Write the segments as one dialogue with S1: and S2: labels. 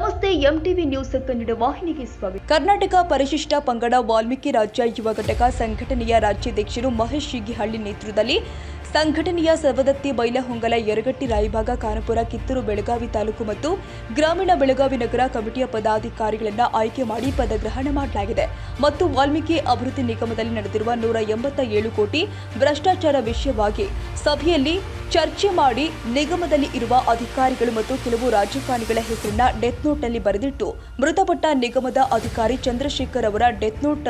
S1: ನಮಸ್ತೆ M MTV news Kannada ವಾಹಿನಿಗೆ ಸ್ವಾಗತ. ಕರ್ನಾಟಕ ಪರಿಶಿಷ್ಟ ಪಂಗಡ ವಾಲ್ಮೀಕಿ ರಾಜ್ಯ ಯುವ ಘಟಕ ಸಂಘಟನೆಯ ರಾಜ್ಯಾಧ್ಯಕ್ಷರು ಮಹೇಶ್ ಶಿಗಿಹಳ್ಳಿ ನೇತೃತ್ವದಲ್ಲಿ ಸಂಘಟನೆಯ ಸವದತ್ತಿ ಬೈಲಹೊಂಗಲ ಯರಗಟ್ಟಿ ರಾಯಭಾಗ, ಕಾನಪುರ, ಕಿತ್ತೂರು, ಬೆಳಗಾವಿ ತಾಲೂಕು ಮತ್ತು ಗ್ರಾಮೀಣ ಬೆಳಗಾವಿ ನಗರ ಕಮಿಟಿಯ ಪದಾಧಿಕಾರಿಗಳನ್ನು ಆಯ್ಕೆ ಮಾಡಿ ಪದಗ್ರಹಣ ಮಾಡಲಾಗಿದೆ. ಮತ್ತು ವಾಲ್ಮೀಕಿ ಅಭಿವೃದ್ಧಿ ನಿಗಮದಲ್ಲಿ ನಡೆದಿರುವ ನೂರ ಕೋಟಿ ಭ್ರಷ್ಟಾಚಾರ ವಿಷಯವಾಗಿ ಸಭೆಯಲ್ಲಿ ಚರ್ಚೆ ಮಾಡಿ ನಿಗಮದಲ್ಲಿ ಇರುವ ಅಧಿಕಾರಿಗಳು ಮತ್ತು ಕೆಲವು ರಾಜಕಾರಣಿಗಳ ಹೆಸರನ್ನ ಡೆತ್ ನೋಟ್ನಲ್ಲಿ ಬರೆದಿಟ್ಟು ಮೃತಪಟ್ಟ ನಿಗಮದ ಅಧಿಕಾರಿ ಚಂದ್ರಶೇಖರ್ ಅವರ ಡೆತ್ ನೋಟ್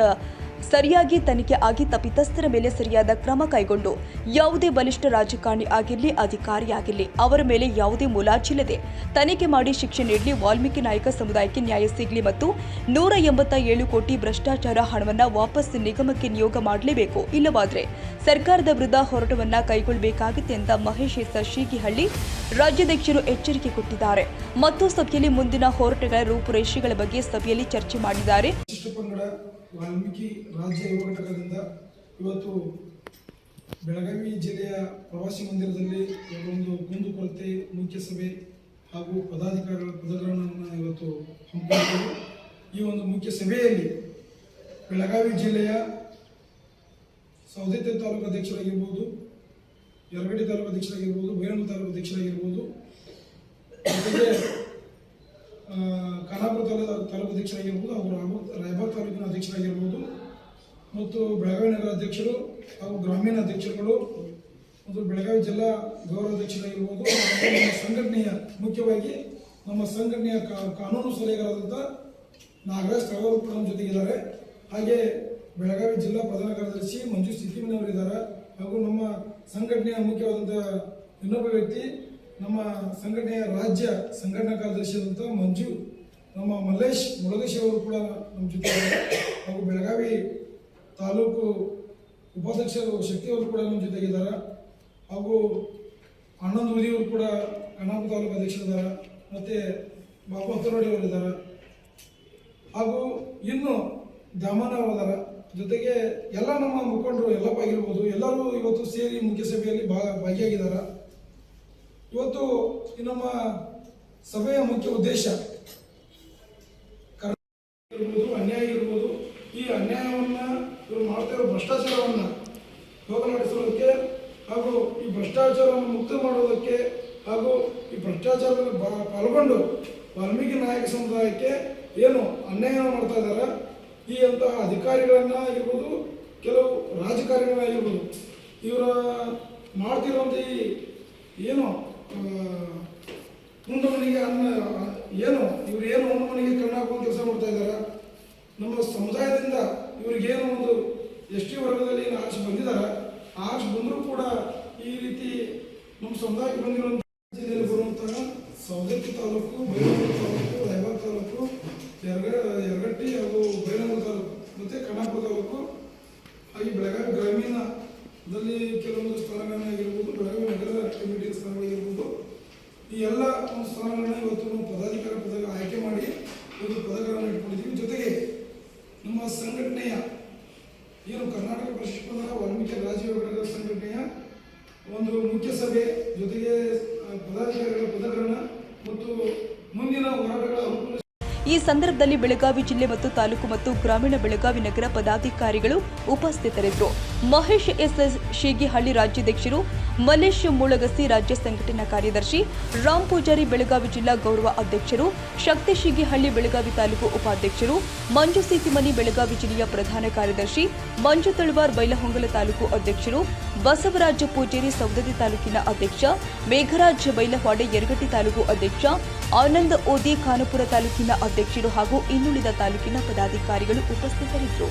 S1: ಸರಿಯಾಗಿ ತನಿಖೆ ಆಗಿ ತಪ್ಪಿತಸ್ಥರ ಮೇಲೆ ಸರಿಯಾದ ಕ್ರಮ ಕೈಗೊಂಡು ಯಾವುದೇ ಬಲಿಷ್ಠ ರಾಜಕಾರಣಿ ಆಗಿರಲಿ ಅಧಿಕಾರಿಯಾಗಿರಲಿ ಅವರ ಮೇಲೆ ಯಾವುದೇ ಮುಲಾಜಿಲ್ಲದೆ ತನಿಖೆ ಮಾಡಿ ಶಿಕ್ಷೆ ನೀಡಲಿ, ವಾಲ್ಮೀಕಿ ನಾಯಕ ಸಮುದಾಯಕ್ಕೆ ನ್ಯಾಯ ಸಿಗಲಿ ಮತ್ತು ನೂರ ಎಂಬತ್ತ ಏಳು ಕೋಟಿ ಭ್ರಷ್ಟಾಚಾರ ಹಣವನ್ನ ವಾಪಸ್ ನಿಗಮಕ್ಕೆ ನಿಯೋಗ ಮಾಡಲೇಬೇಕು. ಇಲ್ಲವಾದರೆ ಸರ್ಕಾರದ ವಿರುದ್ಧ ಹೋರಾಟವನ್ನ ಕೈಗೊಳ್ಳಬೇಕಾಗುತ್ತೆ ಅಂತ ಮಹೇಶ್ ಎಸ್ ಶೀಗಿಹಳ್ಳಿ ರಾಜ್ಯಾಧ್ಯಕ್ಷರು ಎಚ್ಚರಿಕೆ ಕೊಟ್ಟಿದ್ದಾರೆ. ಮತ್ತು ಸಭೆಯಲ್ಲಿ ಮುಂದಿನ ಹೋರಾಟಗಳ ರೂಪುರೇಷೆಗಳ ಬಗ್ಗೆ ಸಭೆಯಲ್ಲಿ ಚರ್ಚೆ ಮಾಡಿದ್ದಾರೆ.
S2: ವಿಶಿಷ್ಟ ಪಂಗಡ ವಾಲ್ಮೀಕಿ ರಾಜ್ಯ ಯುವ ಘಟಕದಿಂದ ಇವತ್ತು ಬೆಳಗಾವಿ ಜಿಲ್ಲೆಯ ಪ್ರವಾಸಿ ಮಂದಿರದಲ್ಲಿ ಒಂದು ಕುಂದುಕೊರತೆ ಮುಖ್ಯ ಸಭೆ ಹಾಗೂ ಪದಾಧಿಕಾರಿಗಳ ಪದಗ್ರಹಣವನ್ನು ಇವತ್ತು ಹಮ್ಮಿಕೊಂಡಿದ್ದೆವು. ಈ ಒಂದು ಮುಖ್ಯ ಸಭೆಯಲ್ಲಿ ಬೆಳಗಾವಿ ಜಿಲ್ಲೆಯ ಸೌದತ್ತಿ ತಾಲೂಕು ಅಧ್ಯಕ್ಷರಾಗಿರ್ಬೋದು, ಯರಗಡಿ ತಾಲೂಕು ಅಧ್ಯಕ್ಷರಾಗಿರ್ಬೋದು ಬೈರೂರು ತಾಲೂಕು ಅಧ್ಯಕ್ಷರಾಗಿರ್ಬೋದು, ಜೊತೆಗೆ ಖಾನಾಪುರ ತಾಲೂಕು ತಾಲೂಕು ಅಧ್ಯಕ್ಷರಾಗಿರ್ಬೋದು ಹಾಗೂ ರಾಮ- ರಾಯಬಾಗ್ ತಾಲೂಕಿನ ಅಧ್ಯಕ್ಷರಾಗಿರ್ಬೋದು. ಮತ್ತು ಬೆಳಗಾವಿ ನಗರ ಅಧ್ಯಕ್ಷರು ಹಾಗೂ ಗ್ರಾಮೀಣ ಅಧ್ಯಕ್ಷರುಗಳು ಮತ್ತು ಬೆಳಗಾವಿ ಜಿಲ್ಲಾ ಗೌರವ ಅಧ್ಯಕ್ಷರಾಗಿರ್ಬೋದು. ನಮ್ಮ ಸಂಘಟನೆಯ ಮುಖ್ಯವಾಗಿ ನಮ್ಮ ಸಂಘಟನೆಯ ಕಾನೂನು ಸಲಹೆಗಾರರಾದಂಥ ನಾಗರಾಜ್ ಕೂಡ ನಮ್ಮ ಜೊತೆಗಿದ್ದಾರೆ. ಹಾಗೆ ಬೆಳಗಾವಿ ಜಿಲ್ಲಾ ಪ್ರಧಾನ ಕಾರ್ಯದರ್ಶಿ ಮಂಜು ಸಿದ್ದಿಮನೆಯವರಿದ್ದಾರೆ ಹಾಗೂ ನಮ್ಮ ಸಂಘಟನೆಯ ಮುಖ್ಯವಾದಂಥ ಇನ್ನೊಬ್ಬ ವ್ಯಕ್ತಿ ನಮ್ಮ ಸಂಘಟನೆಯ ರಾಜ್ಯ ಸಂಘಟನಾ ಕಾರ್ಯದರ್ಶಿಯಾದಂಥ ಮಂಜು, ನಮ್ಮ ಮಲ್ಲೇಶ್ ಮುಳಗೇಶ್ ಅವರು ಕೂಡ ನಮ್ಮ ಜೊತೆ ಹಾಗೂ ಬೆಳಗಾವಿ ತಾಲೂಕು ಉಪಾಧ್ಯಕ್ಷರು ಶಕ್ತಿಯವರು ಕೂಡ ನಮ್ಮ ಜೊತೆಗಿದ್ದಾರೆ ಹಾಗೂ ಆನಂದ್ ಉದಿಯವರು ಕೂಡ ಕಣ್ಣಾಪುರ ತಾಲೂಕು ಅಧ್ಯಕ್ಷರಿದ್ದಾರೆ ಮತ್ತು ಅವರು ಇದ್ದಾರೆ. ಹಾಗೂ ಇನ್ನು ದಾಮನ ಅವರ ಜೊತೆಗೆ ಎಲ್ಲ ನಮ್ಮ ಮುಖಂಡರು ಎಲ್ಲಪ್ಪ ಆಗಿರ್ಬೋದು, ಎಲ್ಲರೂ ಇವತ್ತು ಸೇರಿ ಮುಖ್ಯಸಭೆಯಲ್ಲಿ ಭಾಗ ಭಾಗಿಯಾಗಿದ್ದಾರೆ. ಇವತ್ತು ಈ ನಮ್ಮ ಸಭೆಯ ಮುಖ್ಯ ಉದ್ದೇಶ ಇರ್ಬೋದು, ಅನ್ಯಾಯ ಇರ್ಬೋದು, ಈ ಅನ್ಯಾಯವನ್ನ ಇವರು ಮಾಡ್ತಾ ಇರೋ ಭ್ರಷ್ಟಾಚಾರವನ್ನ ಹೋಗಲಾಡಿಸೋದಕ್ಕೆ ಹಾಗೂ ಈ ಭ್ರಷ್ಟಾಚಾರವನ್ನು ಮುಕ್ತ ಮಾಡೋದಕ್ಕೆ ಹಾಗೂ ಈ ಭ್ರಷ್ಟಾಚಾರದಲ್ಲಿ ಪಾಲ್ಗೊಂಡು ವಾಲ್ಮೀಕಿ ನಾಯಕ ಸಮುದಾಯಕ್ಕೆ ಏನು ಅನ್ಯಾಯ ಮಾಡ್ತಾ ಇದ್ದಾರೆ ಈ ಅಂತಹ ಅಧಿಕಾರಿಗಳನ್ನ ಆಗಿರ್ಬೋದು, ಕೆಲವು ರಾಜಕಾರಣಿಗಳಾಗಿರ್ಬೋದು ಇವರ ಮಾಡ್ತಿರೋಂಥ ಈ ಏನು ಮುಂದೆ ಮನೆಗೆ ಅನ್ನ, ಏನು, ಇವ್ರು ಏನು ಒಂದು ಮನೆಗೆ ಕೆಲಸ ಮಾಡ್ತಾ ಇದ್ದಾರೆ? ನಮ್ಮ ಸಮುದಾಯದಿಂದ ಇವ್ರಿಗೇನು ಒಂದು ಎಸ್ ಟಿ ವರ್ಗದಲ್ಲಿ ಏನು ಆಚೆ ಬಂದಿದ್ದಾರೆ? ಆಚೆ ಬಂದರೂ ಕೂಡ ಈ ರೀತಿ ನಮ್ಮ ಸಮುದಾಯಕ್ಕೆ ಬಂದಿರುವಂಥ ಜಿಲ್ಲೆಯಲ್ಲಿ ಬರುವಂತಹ ಸವದತ್ತಿ ತಾಲೂಕು ಬೈಲಹೊಂಗಲ ತಾಲೂಕು, ರಾಯಬಾಗ್ ತಾಲೂಕು ಎರಗ ಯರಗಟ್ಟಿ ಹಾಗೂ ಬೈಲಹೊಂಗಲ ತಾಲೂಕು, ಮತ್ತು ಕಣ್ಣಾಪುರ ತಾಲೂಕು, ಹಾಗೆ ಬೆಳಗಾವಿ ಗ್ರಾಮೀಣದಲ್ಲಿ ಕೆಲವೊಂದು ಸ್ಥಾನಗಳನ್ನಾಗಿರ್ಬೋದು ಬೆಳಗಾವಿ ನಗರ ಕಮಿಟಿಯ ಸ್ಥಾನಗಳಾಗಿರ್ಬೋದು ಈ ಎಲ್ಲ ಒಂದು ಸ್ಥಾನಗಳನ್ನ ಇವತ್ತು ನಾವು ಪದಾಧಿಕಾರ ಪದಗಳ ಆಯ್ಕೆ ಮಾಡಿ ಒಂದು ಪದಗಳನ್ನು ಇಟ್ಕೊಂಡಿದ್ದೀವಿ. ಜೊತೆಗೆ ನಮ್ಮ ಸಂಘಟನೆಯ ಏನು ಕರ್ನಾಟಕ ಪರಿಶಿಷ್ಟ ಪಂಗಡ ವಾಲ್ಮೀಕಿ ರಾಜ್ಯ ಘಟಕದ ಸಂಘಟನೆಯ ಒಂದು ಮುಖ್ಯ ಸಭೆ, ಜೊತೆಗೆ ಪದಾಧಿಕಾರಿಗಳ ಪದಗಳನ್ನು ಮತ್ತು ಮುಂದಿನ ಹೋರಾಟಗಳ ರೂಪುರೇಷೆ
S1: ಈ ಸಂದರ್ಭದಲ್ಲಿ ಬೆಳಗಾವಿ ಜಿಲ್ಲೆ ಮತ್ತು ತಾಲೂಕು ಮತ್ತು ಗ್ರಾಮೀಣ ಬೆಳಗಾವಿ ನಗರ ಪದಾಧಿಕಾರಿಗಳು ಉಪಸ್ಥಿತರಿದ್ದರು. ಮಹೇಶ್ ಎಸ್ ಶೀಗಿಹಳ್ಳಿ ರಾಜ್ಯಾಧ್ಯಕ್ಷರು ಮಲ್ಲೇಶ್ ಮುಳಗಸಿ ರಾಜ್ಯ ಸಂಘಟನಾ ಕಾರ್ಯದರ್ಶಿ ರಾಮ್ ಪೂಜಾರಿ ಬೆಳಗಾವಿ ಜಿಲ್ಲಾ ಗೌರವ ಅಧ್ಯಕ್ಷರು, ಶಕ್ತಿ ಶಿಗಿಹಳ್ಳಿ ಬೆಳಗಾವಿ ತಾಲೂಕು ಉಪಾಧ್ಯಕ್ಷರು, ಮಂಜು ಸೀತಿಮನಿ ಬೆಳಗಾವಿ ಜಿಲ್ಲೆಯ ಪ್ರಧಾನ ಕಾರ್ಯದರ್ಶಿ, ಮಂಜು ತಳವಾರ್ ಬೈಲಹೊಂಗಲ ತಾಲೂಕು ಅಧ್ಯಕ್ಷರು, ಬಸವರಾಜ ಪೂಜೇರಿ ಸೌದತ್ತಿ ತಾಲೂಕಿನ ಅಧ್ಯಕ್ಷ, ಮೇಘರಾಜ್ ಬೈಲಹಾಡೆ ಯರಗಟ್ಟಿ ತಾಲೂಕು ಅಧ್ಯಕ್ಷ, ಆನಂದ್ ಓದಿ ಖಾನಪುರ ತಾಲೂಕಿನ ಅಧ್ಯಕ್ಷರು ಹಾಗೂ ಇನ್ನುಳಿದ ತಾಲೂಕಿನ ಪದಾಧಿಕಾರಿಗಳು ಉಪಸ್ಥಿತರಿದ್ದರು.